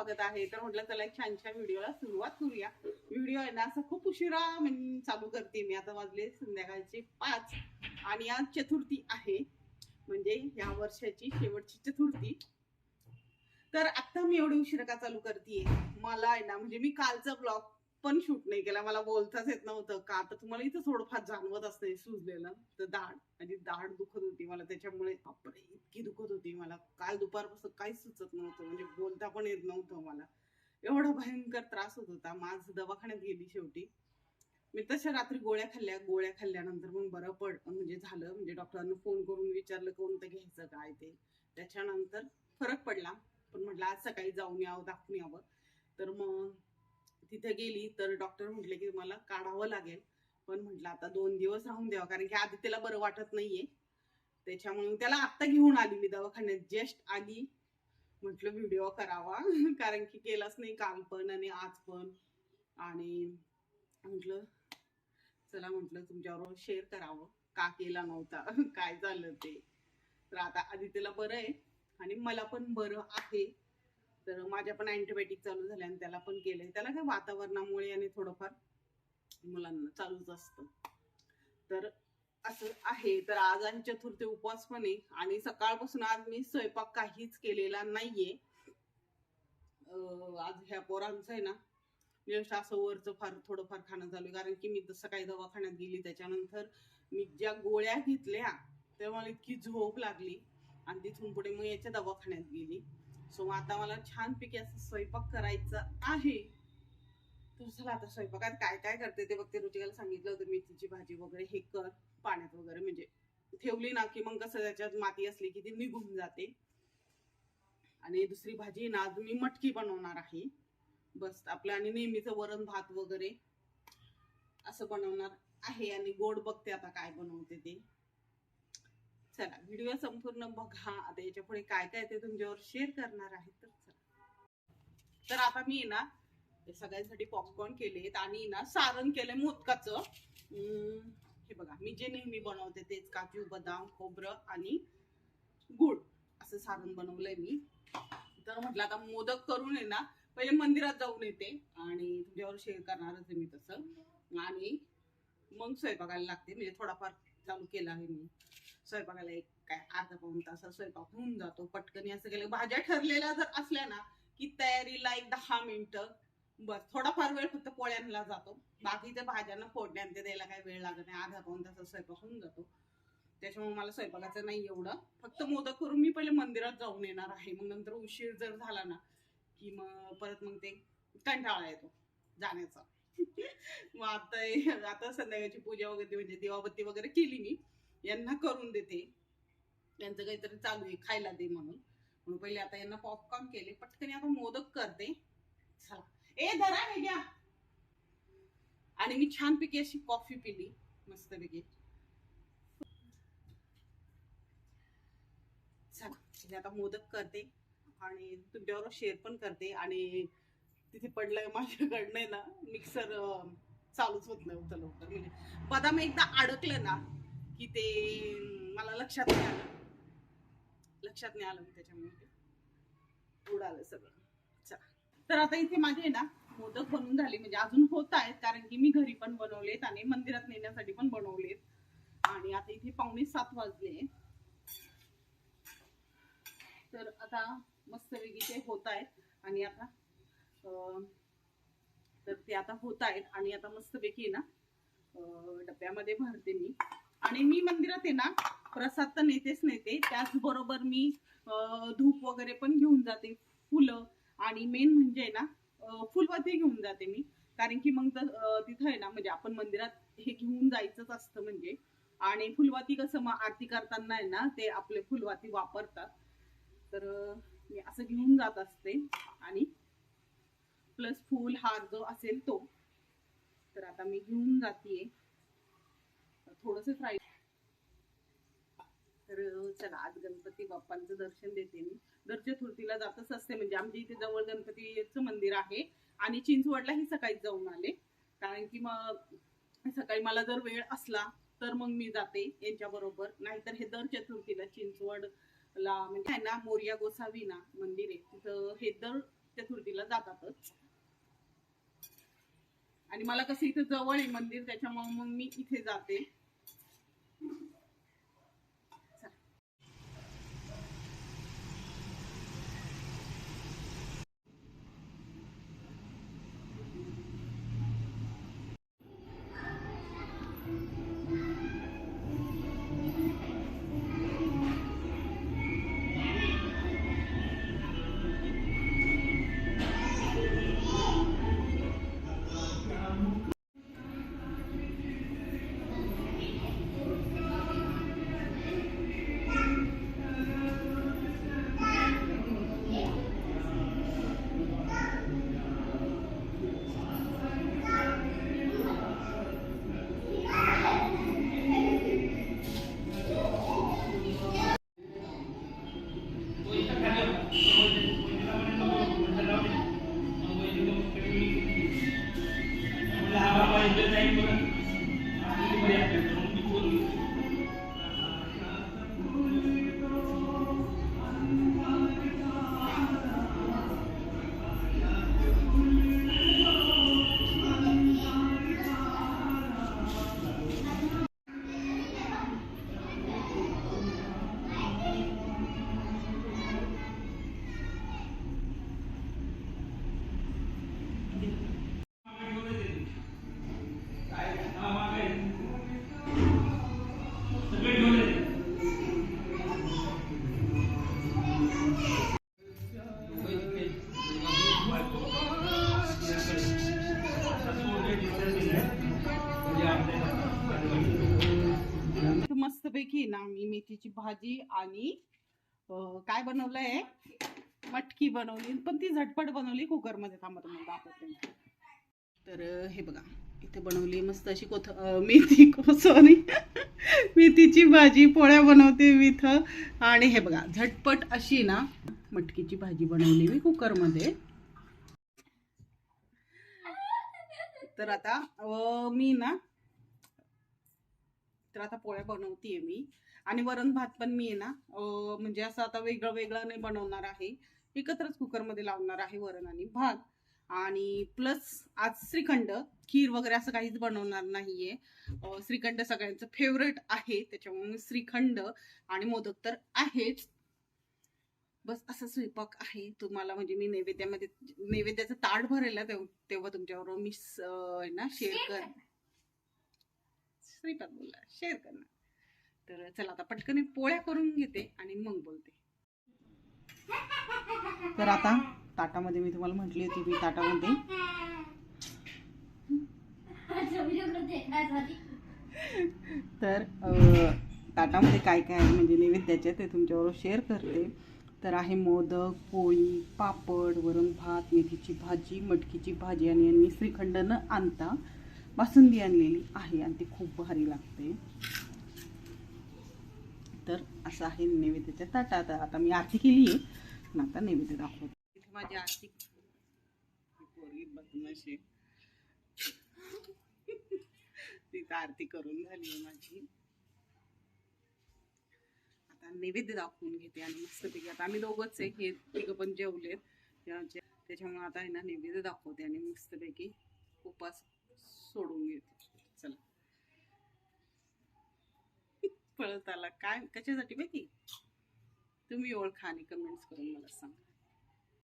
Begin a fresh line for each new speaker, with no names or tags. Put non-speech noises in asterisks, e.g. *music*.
स्वागत आहे. तर म्हटलं चला एक छानशा व्हिडिओला सुरुवात करूया. व्हिडिओ आहे ना असं खूप उशिरा म्हणजे चालू करते मी. आता वाजले संध्याकाळचे पाच आणि आज चतुर्थी आहे. म्हणजे या वर्षाची शेवटची चतुर्थी. तर आता मी एवढी उशिरा का चालू करते मला आहे ना म्हणजे मी कालचा ब्लॉग पण शूट नाही केला. मला बोलताच येत नव्हतं. का आता तुम्हाला इथं थोडंफार जाणवत असते सुजलेलं. तर दाढ माझी दाढ दुखत होती. मला त्याच्यामुळे बापरे इतकी दुखत होती. मला काल दुपारपासून काहीच सुचत नव्हतं. म्हणजे बोलता पण येत नव्हतं मला. एवढा भयंकर त्रास होत होता. माझ दवाखान्यात गेली शेवटी. मी तशा रात्री गोळ्या खाल्ल्या. गोळ्या खाल्ल्यानंतर मग बरं पड म्हणजे झालं. म्हणजे डॉक्टरांना फोन करून विचारलं कोणतं घ्यायचं काय ते. त्याच्यानंतर फरक पडला. पण म्हटलं आज सकाळी जाऊन यावं दाखवून यावं. तर मग तिथे गेली तर डॉक्टर म्हटले की तुम्हाला काढावं लागेल. पण म्हटलं आता दोन दिवस राहून द्यावं कारण की आधी त्याला बरं वाटत नाहीये. त्याच्यामुळे त्याला आत्ता घेऊन आली मी दवाखान्यात जस्ट आली. म्हटलं व्हिडिओ करावा. *laughs* कारण की केलाच नाही काल पण आणि आज पण. आणि म्हटलं चला म्हटलं तुमच्याबरोबर शेअर करावं. का केला नव्हता? *laughs* काय झालं ते? तर आता आदित्यला बरं आहे आणि मला पण बरं आहे. तर माझ्या पण अँटीबायोटिक चालू झाल्या आणि त्याला पण केलंय. त्याला काय वातावरणामुळे आणि थोडंफार मुलांना चालूच असतं. तर असं आहे. तर आज आणि चतुर्थी उपवास पण आहे. आणि सकाळपासून आज मी स्वयंपाक काहीच केलेला नाहीये. अं, आज ह्या पोरांचं आहे ना जस्ट असं वरचं फार थोडंफार खाणं झालं कारण की मी तसं काही दवाखान्यात गेली त्याच्यानंतर मी ज्या गोळ्या घेतल्या तेव्हा मला इतकी झोप लागली. आणि तिथून पुढे मग याच्या दवाखान्यात गेली. सो आता मला छानपैकी असं स्वयंपाक करायचा आहे. तर चला आता स्वयंपाकात काय काय करते ते बघते. रुचिकाला सांगितलं होतं मेथीची भाजी वगैरे हे कर पाण्यात वगैरे म्हणजे ठेवली ना की मग कसं त्याच्यात माती असली की ती निघून जाते. आणि दुसरी भाजी ना आज मी मटकी बनवणार आहे. बस आपलं आणि नेहमीचं वरण भात वगैरे असं बनवणार आहे आणि गोड बघते आता काय बनवते ते. चला व्हिडिओ संपूर्ण बघा. आता याच्यापुढे काय काय ते तुमच्यावर शेअर करणार आहे तर चला. तर आता मी ना सगळ्यांसाठी पॉपकॉर्न केलेत आणि ना सारण केलंय मोदकाचं. हे बघा मी जे नेहमी बनवते तेच काजू बदाम खोबरं आणि गुड असं सारण बनवलंय मी. तर म्हटलं आता मोदक करून आहे ना पहिले मंदिरात जाऊन येते आणि तुमच्यावर शेअर करणारच आहे मी तसं. आणि मग स्वयंपाकाला लागते म्हणजे थोडाफार चालू केला आहे मी. स्वयंपाकाला एक काय अर्धा पाऊन तास स्वयंपाक होऊन जातो. पटकन असं केलं भाज्या ठरलेल्या जर असल्या ना की तयारीला एक दहा मिनिटं. बस थोडाफार वेळ फक्त पोळ्यांना जातो. बाकीच्या भाज्यांना फोडण्या द्यायला काही वेळ लागत नाही. अर्धा पाऊन तासात स्वयंपाक होऊन जातो. त्याच्यामुळे मला स्वयंपाकाचं नाही एवढं. फक्त मोदक करून मी पहिले मंदिरात जाऊन येणार आहे. मग नंतर उशीर जर झाला ना की मग परत मग ते कंटाळा येतो जाण्याचा. *laughs* मग आता आता संध्याकाळची पूजा वगैरे म्हणजे दिवाबत्ती वगैरे केली मी. यांना करून देते. यांचं काहीतरी चालू आहे खायला दे म्हणून. म्हणून पहिले आता यांना पॉपकॉर्न केले. पटकन आता मोदक करते. चला. ए धरा हे घ्या आणि मी छानपैकी अशी कॉफी पिली. मस्तपैकी चला. आता मोदक करते. आणि तुमच्याबरोबर शेअर पण करते. आणि तिथे पडलंय माझ्याकडनं ना मिक्सर चालूच होत नव्हतं लवकर. म्हणजे बदाम एकदा अडकलं ना की ते मला लक्षात नाही आलं. लक्षात नाही आलं त्याच्यामुळे. उडालं सगळं. चला. तर आता इथे माझे ना मोदक बनवून झाले. म्हणजे अजून होत आहेत कारण की मी घरी पण बनवलेत आणि मंदिरात नेण्यासाठी पण बनवलेत. आणि आता इथे पावणे सात वाजले तर आता मस्तपैकी ते होत आहेत. आणि आता तर ते आता होत आहेत. आणि आता मस्तपैकी ना डब्यामध्ये भरते मी. आणि मी मंदिरात आहे ना प्रसाद तर नेतेच नेते त्याचबरोबर मी धूप वगैरे पण घेऊन जाते फुलं. आणि मेन म्हणजे आहे ना अं, फुलवाती घेऊन जाते मी. कारण की मग तिथं आहे ना म्हणजे आपण मंदिरात हे घेऊन जायचंच असतं म्हणजे. आणि फुलवाती कसं मग आरती करताना आहे ना ते आपले फुलवाती वापरतात. तर मी असं घेऊन जात असते. आणि प्लस फूल हार जो असेल तो. तर आता मी घेऊन जातीये. थोडस राहील तर चला आज गणपती बाप्पांचं दर्शन देते मी. दर चतुर्थीला जातच असते म्हणजे आमच्या इथे जवळ गणपतीचं मंदिर आहे आणि चिंचवडला ही सकाळी जाऊन आले. कारण की मग सकाळी मला जर वेळ असला तर मग मी जाते यांच्या बरोबर नाहीतर हे दर चतुर्थीला चिंचवडला म्हणजे आहे ना मोर्या गोसावी ना मंदिर आहे. तिथं हे दर चतुर्थीला जातातच. आणि मला कसं इथं जवळ आहे मंदिर त्याच्यामुळे मग मी इथे जाते. Thank you. ना मी मेथीची भाजी आणि काय बनवलंय? मटकी बनवली. पण ती झटपट बनवली कुकरमध्ये. थांबत दाखवते. तर हे बघा. इथे बनवली मस्त अशी कोथ मेथी सॉरी मेथीची भाजी पोळ्या बनवते मी इथं. आणि हे बघा झटपट अशी ना मटकीची भाजी बनवली मी कुकरमध्ये. तर आता मी ना तर आता पोळ्या बनवतीये मी. आणि वरण भात पण मी आहे ना म्हणजे असं आता वेगळं वेगळं नाही बनवणार आहे. एकत्रच कुकरमध्ये लावणार आहे वरण आणि भात. आणि प्लस आज श्रीखंड खीर वगैरे असं काहीच बनवणार नाहीये. श्रीखंड सगळ्यांचं फेवरेट आहे त्याच्यामुळे श्रीखंड आणि मोदक तर आहेच. बस असा स्वयंपाक आहे. तुम्हाला म्हणजे मी नैवेद्यामध्ये नैवेद्याचं ताट भरेल तेव्हा तुमच्याबरोबर मी ना शेअर कर श्रीपाद बोलला. शेअर करणार. तर चला आता पटकन एक पोळ्या करून घेते आणि मग बोलते. तर आता ताटामध्ये मी तुम्हाला म्हटली होती मी ताटामध्ये. तर ताटामध्ये काय काय आहे म्हणजे नैवेद्याचे ते तुमच्याबरोबर शेअर करते. तर आहे मोदक पोळी पापड वरण भात मेथीची भाजी मटकीची भाजी आणि यांनी श्रीखंड न आणता बासुंदी आणलेली आहे आणि ती खूप भारी लागते. तर असं आहे नैवेद्याच्या ताटात आता मी आरती केली आहे. आता नैवेद्य दाखवते. इथे माझी आरती पोरगी तिथं आरती करून झाली आहे माझी. आता नैवेद्य दाखवून घेते आणि मस्तपैकी. आता आम्ही दोघंच आहे. हे तिघं पण जेवलेत. त्याच्यामुळे आता आहे ना नैवेद्य दाखवते आणि मस्तपैकी उपास सोडून घेते. चला. *laughs* पळत आला. काय कशासाठी माहिती? तुम्ही ओळखा आणि कमेंट्स करून मला सांगा.